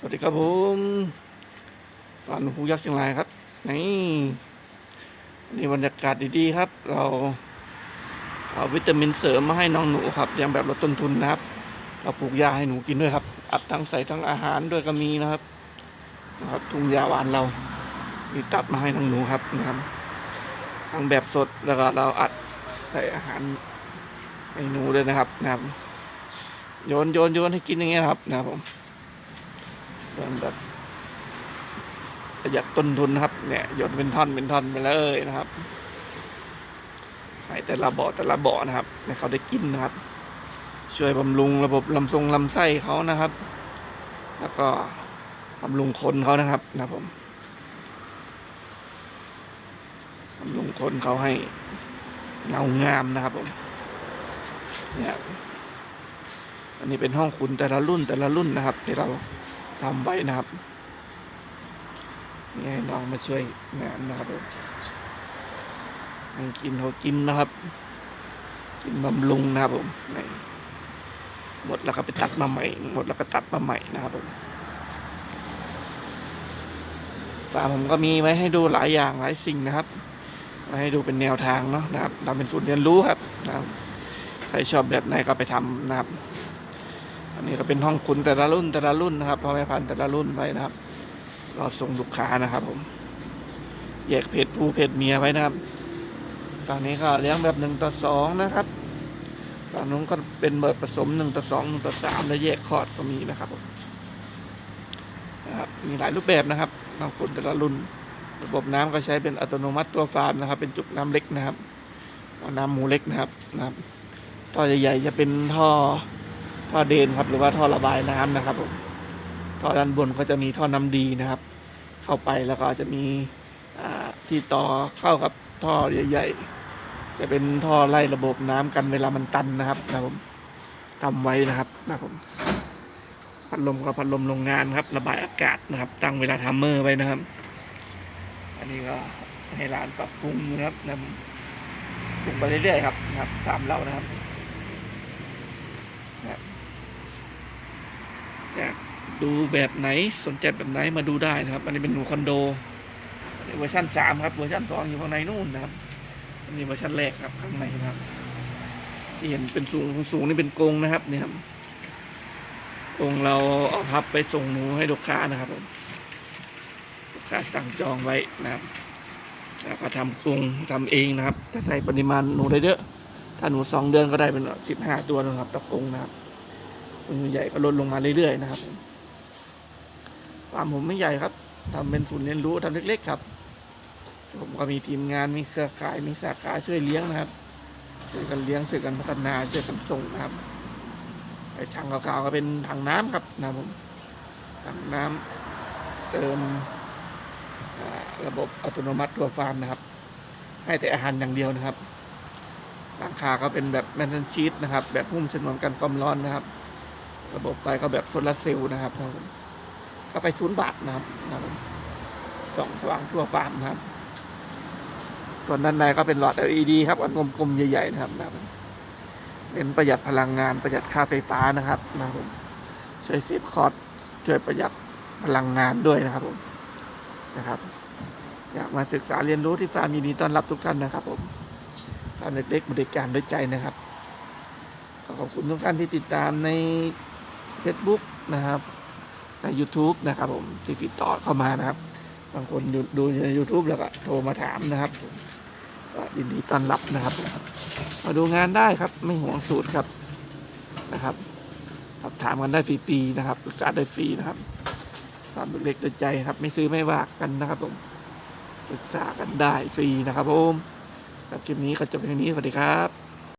สวัสดีครับผมฟาร์มหนูพูยักษ์เชียงรายครับ นี่นี่บรรยากาศดีๆครับ เราเอาวิตามินเสริมมาให้น้องหนูครับยังแบบลดต้นทุนนะครับ เราปลูกยาให้หนูกินด้วยครับ อัดทั้งใส่ทั้งอาหารด้วยก็มีนะครับนะครับทุ่งยาหวานเรา มีตัดมาให้น้องหนูครับนะครับทั้งแบบสดแล้วก็เราอัดใส่อาหารให้หนูด้วยนะครับนะครับ โยนโยนโยนให้กินอย่างเงี้ยครับนะครับผม เป็นแบบประหยัดต้นทุนนะครับ เนี่ยหยดเป็นท่อนเป็นท่อนไปเลยนะครับให้แต่ละบ่อแต่ละบ่อนะครับให้เขาได้กินนะครับ ช่วยบำรุงระบบลำทรงลำไส้เขานะครับ แล้วก็บำรุงคนเขานะครับนะครับผมบำรุงคนเขาให้เงางามนะครับผมเนี่ยอันนี้เป็นห้องคุณแต่ละรุ่นแต่ละรุ่นนะครับที่เรา ทำไว้นะครับนี่ให้น้องมาช่วยงานนะครับผมให้กินเขากินนะครับ กินบำรุงนะครับผมหมดแล้วก็ไปตัดมาใหม่ หมดแล้วก็ตัดมาใหม่นะครับผมฟาร์มผมก็มีไว้ให้ดูหลายอย่างหลายสิ่งนะครับมาให้ดูเป็นแนวทางเนาะนะครับทำเป็นศูนย์เรียนรู้ครับนะครับใครชอบแบบไหนก็ไปทำนะครับ อันนี้ก็เป็นห้องคุณแต่ละรุ่นแต่ละรุ่นนะครับพ่อแม่พันธุ์แต่ละรุ่นไว้นะครับ รอส่งลูกค้านะครับ ผม แยกเพศผู้เพศเมียไว้นะครับ ตอนนี้ก็เลี้ยงแบบหนึ่งต่อสองนะครับตอนนู้นก็เป็นแบบผสมหนึ่งต่อสองหนึ่งต่อสามแล้วแยกคอดก็มีนะครับผมนะครับมีหลายรูปแบบนะครับห้องคุณแต่ละรุ่น ระบบน้ำก็ใช้เป็นอัตโนมัติตัวฟาร์มนะครับ เป็นจุกน้ำเล็กนะครับน้ำหมูเล็กนะครับนะครับท่อใหญ่ๆจะเป็นท่อ ท่อเดนครับ หรือว่าท่อระบายน้ำนะครับผมท่อด้านบนก็จะมีท่อน้ำดีนะครับ เข้าไปแล้วก็จะมีที่ต่อเข้ากับท่อใหญ่ ๆ จะเป็นท่อไล่ระบบน้ำกันเวลามันตันนะครับนะผมทำไว้นะครับนะผมพัดลมก็พัดลมโรงงานครับ ระบายอากาศนะครับ ตั้งเวลาทัมเมอร์ไว้นะครับ อันนี้ก็ให้ร้านปรับปรุงนะครับนะปรุงไปเรื่อยๆครับนะครับสามเล่านะครับ อยากดูแบบไหนสนใจแบบไหนมาดูได้นะครับ อันนี้เป็นหนูคอนโดนเวอร์ชันสามครับเวอร์ชันสองอยู่ข้างในนู่นนะครับ อันนี้เวอร์ชันแรกครับข้างในนะครับที่เห็นเป็นสูงสูงนี่เป็นกรงนะครับเนี่ยครับกรงเราเอาพับไปส่งหนูให้ลูกค้านะครับผมลูกค้าสั่งจองไว้นะครับแล้วก็ทำกรงทำเองนะครับถ้าใส่ปริมาณหนูได้เยอะถ้าหนูสองเดือนก็ได้เป็นสิบห้าตัวนะครับต่อกรงนะครับ ตัวใหญ่ก็ลดลงมาเรื่อยๆนะครับฟาร์มผมไม่ใหญ่ครับทำเป็นศูนย์เรียนรู้ทำเล็กๆครับ ผมก็มีทีมงานมีเครือข่ายมีสาขาช่วยเลี้ยงนะครับช่วยกันเลี้ยงช่วยกันพัฒนาช่วยกันส่งนะครับไอ้ถังขาวๆก็เป็นถังน้ำครับนะครับผมถังน้ำเติมระบบอัตโนมัติตัวฟาร์มนะครับ ให้แต่อาหารอย่างเดียวนะครับหลังคาก็เป็นแบบแมนชีตนะครับ แบบหุ้มฉนวนกันความร้อนนะครับ ระบบไฟก็แบบโซลาร์เซลล์นะครับครับก็ไปศูนย์บาทนะครับครับผมสองสว่างทั่วฟาร์มนะครับ ส่วนด้านในก็เป็นหลอด LED ครับอันกลมๆใหญ่ๆนะครับนะครับเน้นประหยัดพลังงานประหยัดค่าไฟฟ้านะครับนะครับผมช่วยเซฟคอร์สช่วยประหยัดพลังงานด้วยนะครับผมนะครับ อยากมาศึกษาเรียนรู้ที่ฟาร์มยินดีต้อนรับทุกท่านนะครับผมฟาร์มเล็กๆบริการด้วยใจนะครับขอบคุณทุกท่านที่ติดตามใน Facebook นะครับใน YouTube นะครับผมที่ติดต่อเข้ามานะครับ บางคนดูใน YouTube แล้วก็โทรมาถามนะครับก็ยินดีต้อนรับนะครับ มาดูงานได้ครับไม่ห่วงสูตรครับนะครับสอบถามกันได้ฟรีๆนะครับปรึกษาได้ฟรีนะครับความเล็กๆด้วใจครับ ไม่ซื้อไม่ว่ากันนะครับผมปรึกษากันได้ฟรีนะครับผมกับคลิปนี้ก็จบเพียงนี้สวัสดีครับ